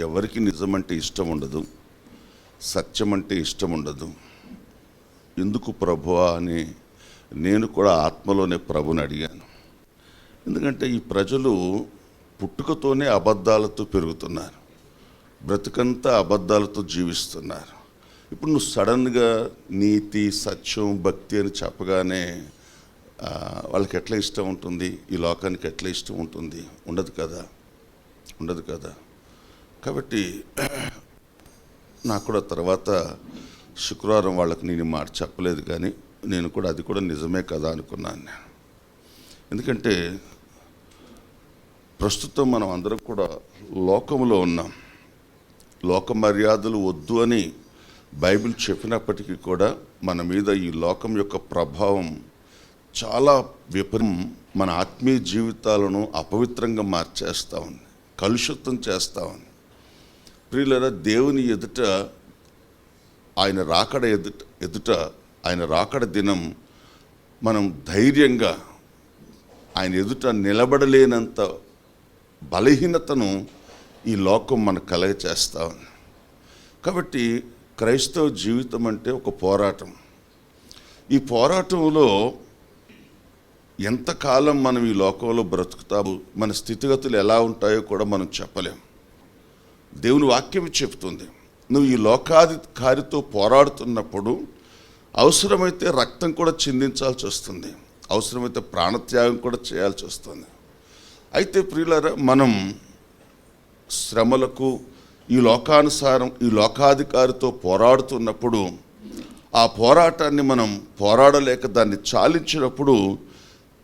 ఎవరికి నిజం అంటే ఇష్టం ఉండదు సత్యం అంటే ఇష్టం ఉండదు. ఎందుకు ప్రభువా అని నేను కూడా ఆత్మలోనే ప్రభుని అడిగాను. ఎందుకంటే ఈ ప్రజలు పుట్టుకతోనే అబద్ధాలతో పెరుగుతున్నారు బ్రతుకంతా అబద్ధాలతో జీవిస్తున్నారు. ఇప్పుడు నువ్వు సడన్గా నీతి సత్యం భక్తి అని చెప్పగానే వాళ్ళకి ఎట్లా ఇష్టం ఉంటుంది? ఈ లోకానికి ఎట్లా ఇష్టం ఉంటుంది? ఉండదు కదా? ఉండదు కదా? కాబట్టి నాకు కూడా తర్వాత శుక్రవారం వాళ్ళకి నేను మాట చెప్పలేదు కానీ నేను కూడా అది కూడా నిజమే కదా అనుకున్నాను నేను. ఎందుకంటే ప్రస్తుతం మనం అందరం కూడా లోకంలో ఉన్నాం. లోక మర్యాదలు వద్దు అని బైబిల్ చెప్పినప్పటికీ కూడా మన మీద ఈ లోకం యొక్క ప్రభావం చాలా విపరీతం. మన ఆత్మీయ జీవితాలను అపవిత్రంగా మార్చేస్తూ ఉంది. కలుషితం చేస్తూ ఉంది. ప్రియులరా దేవుని ఎదుట ఆయన రాకడ ఎదుట ఎదుట ఆయన రాకడ దినం మనం ధైర్యంగా ఆయన ఎదుట నిలబడలేనంత బలహీనతను ఈ లోకం మనకు కలగ చేస్తా ఉంది. కాబట్టి క్రైస్తవ జీవితం అంటే ఒక పోరాటం. ఈ పోరాటంలో ఎంతకాలం మనం ఈ లోకంలో బ్రతుకుతాము మన స్థితిగతులు ఎలా ఉంటాయో కూడా మనం చెప్పలేం. దేవుని వాక్యం చెప్తుంది నువ్వు ఈ లోకాధికారితో పోరాడుతున్నప్పుడు అవసరమైతే రక్తం కూడా చిందించాల్సి వస్తుంది. అవసరమైతే ప్రాణత్యాగం కూడా చేయాల్సి వస్తుంది. అయితే ప్రియులారా మనం శ్రమలకు ఈ లోకానుసారం ఈ లోకాధికారితో పోరాడుతున్నప్పుడు ఆ పోరాటాన్ని మనం పోరాడలేక దాన్ని చాలించినప్పుడు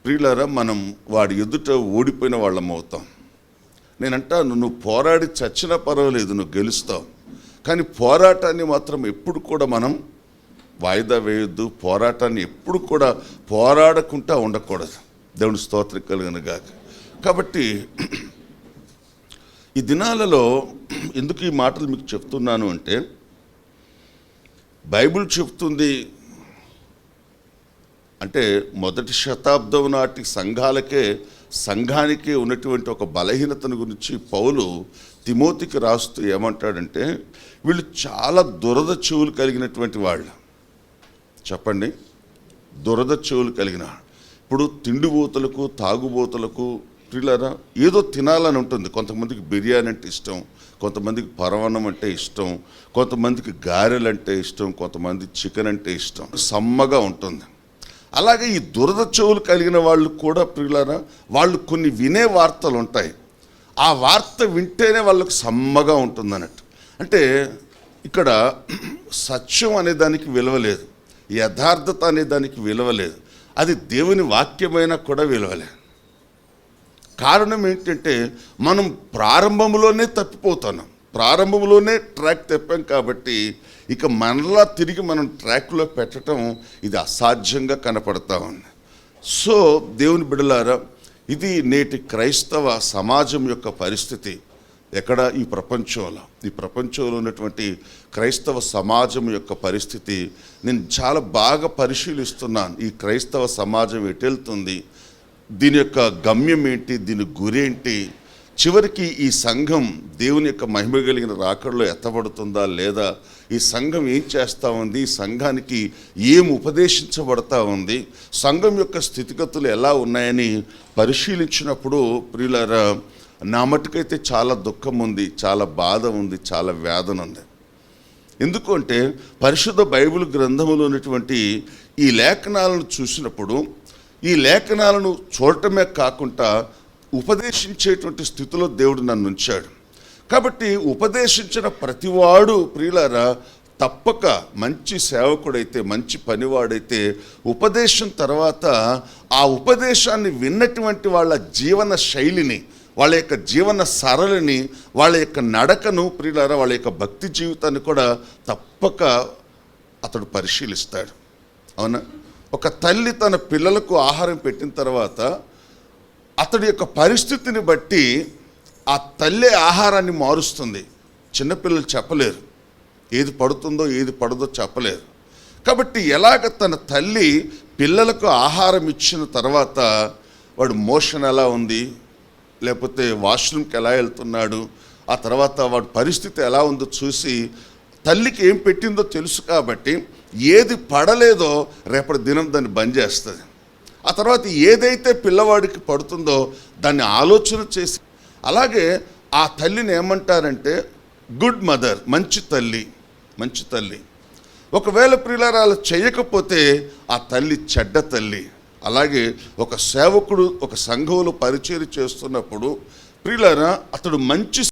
ప్రియులరా మనం వాడి ఎదుట ఓడిపోయిన వాళ్ళం అవుతాం నేనంటాను నువ్వు పోరాడి చచ్చినా పర్వాలేదు నువ్వు గెలుస్తావు. కానీ పోరాటాన్ని మాత్రం ఎప్పుడు కూడా మనం వాయిదా వేయొద్దు పోరాటాన్ని ఎప్పుడు కూడా పోరాడకుండా ఉండకూడదు. దేవుని స్తోత్రం కలిగిన గాక కాబట్టి ఈ దినాలలో ఎందుకు ఈ మాటలు మీకు చెప్తున్నాను అంటే బైబిల్ చెప్తుంది అంటే మొదటి శతాబ్దం నాటి సంఘాలకే సంఘానికే ఉన్నటువంటి ఒక బలహీనతను గురించి పౌలు తిమోతికి రాస్తూ ఏమంటాడంటే వీళ్ళు చాలా దురద చెవులు కలిగినటువంటి వాళ్ళు. చెప్పండి. దురద చెవులు కలిగిన ఇప్పుడు తిండిబోతులకు తాగుబోతులకు పిల్లరా ఏదో తినాలని ఉంటుంది. కొంతమందికి బిర్యానీ అంటే ఇష్టం కొంతమందికి పరవన్నం అంటే ఇష్టం కొంతమందికి గారెలు అంటే ఇష్టం కొంతమంది చికెన్ అంటే ఇష్టం. సమ్మగా ఉంటుంది. అలాగే ఈ దురద చెవులు కలిగిన వాళ్ళు కూడా ప్రియులారా వాళ్ళు కొన్ని వినే వార్తలు ఉంటాయి. ఆ వార్త వింటేనే వాళ్ళకు సమ్మగా ఉంటుంది అన్నట్టు అంటే ఇక్కడ సత్యం అనే దానికి విలువలేదు. యథార్థత అనే దానికి విలువ లేదు అది దేవుని వాక్యమైనా కూడా విలువలేదు. కారణం ఏంటంటే మనం ప్రారంభంలోనే తప్పిపోతున్నాం. ప్రారంభంలోనే ట్రాక్ తెప్పాం కాబట్టి ఇక మనలా తిరిగి మనం ట్రాక్లో పెట్టడం ఇది అసాధ్యంగా కనపడతా ఉంది. సో దేవుని బిడలారా ఇది నేటి క్రైస్తవ సమాజం యొక్క పరిస్థితి. ఎక్కడ? ఈ ప్రపంచంలో. ఈ ప్రపంచంలో ఉన్నటువంటి క్రైస్తవ సమాజం యొక్క పరిస్థితి. నేను చాలా బాగా పరిశీలిస్తున్నాను. ఈ క్రైస్తవ సమాజం ఎటెళ్తుంది దీని యొక్క గమ్యం ఏంటి? దీని గురేంటి? చివరికి ఈ సంఘం దేవుని యొక్క మహిమ కలిగిన రాకడలో ఎత్తబడుతుందా లేదా? ఈ సంఘం ఏం చేస్తూ ఉంది? ఈ సంఘానికి ఏం ఉపదేశించబడతా ఉంది? సంఘం యొక్క స్థితిగతులు ఎలా ఉన్నాయని పరిశీలించినప్పుడు ప్రియులారా నా మటుకైతే చాలా దుఃఖం ఉంది చాలా బాధ ఉంది చాలా వేదన ఉంది. ఎందుకంటే పరిశుద్ధ బైబిల్ గ్రంథంలో ఉన్నటువంటి ఈ లేఖనాలను చూసినప్పుడు ఈ లేఖనాలను చూడటమే కాకుండా ఉపదేశించేటువంటి స్థితిలో దేవుడు నన్ను ఉంచాడు. కాబట్టి ఉపదేశించిన ప్రతివాడు ప్రియులారా తప్పక మంచి సేవకుడైతే మంచి పనివాడైతే ఉపదేశం తర్వాత ఆ ఉపదేశాన్ని విన్నటువంటి వాళ్ళ జీవన శైలిని వాళ్ళ యొక్క జీవన సరళిని వాళ్ళ యొక్క నడకను ప్రియులారా వాళ్ళ యొక్క భక్తి జీవితాన్ని కూడా తప్పక అతడు పరిశీలిస్తాడు. అవునా? ఒక తల్లి తన పిల్లలకు ఆహారం పెట్టిన తర్వాత అతడి యొక్క పరిస్థితిని బట్టి ఆ తల్లి ఆహారాన్ని మారుస్తుంది. చిన్నపిల్లలు చెప్పలేరు. ఏది పడుతుందో ఏది పడదో చెప్పలేరు. కాబట్టి ఎలాగ తన తల్లి పిల్లలకు ఆహారం ఇచ్చిన తర్వాత వాడు మోషన్ ఎలా ఉంది? లేకపోతే వాష్రూమ్కి ఎలా వెళ్తున్నాడు? ఆ తర్వాత వాడి పరిస్థితి ఎలా ఉందో చూసి తల్లికి ఏం పెట్టిందో తెలుసు కాబట్టి ఏది పడలేదో రేపటి దినం దాన్ని బంద్ చేస్తుంది. ఆ తర్వాత ఏదైతే పిల్లవాడికి పడుతుందో దాన్ని ఆలోచన చేసి అలాగే ఆ తల్లిని ఏమంటారంటే గుడ్ మదర్ మంచి తల్లి మంచి తల్లి. ఒకవేళ ప్రియులారా అలా చేయకపోతే ఆ తల్లి చెడ్డ తల్లి. అలాగే ఒక సేవకుడు ఒక సంఘంలో పరిచయం చేస్తున్నప్పుడు ప్రియులారా అతడు మంచి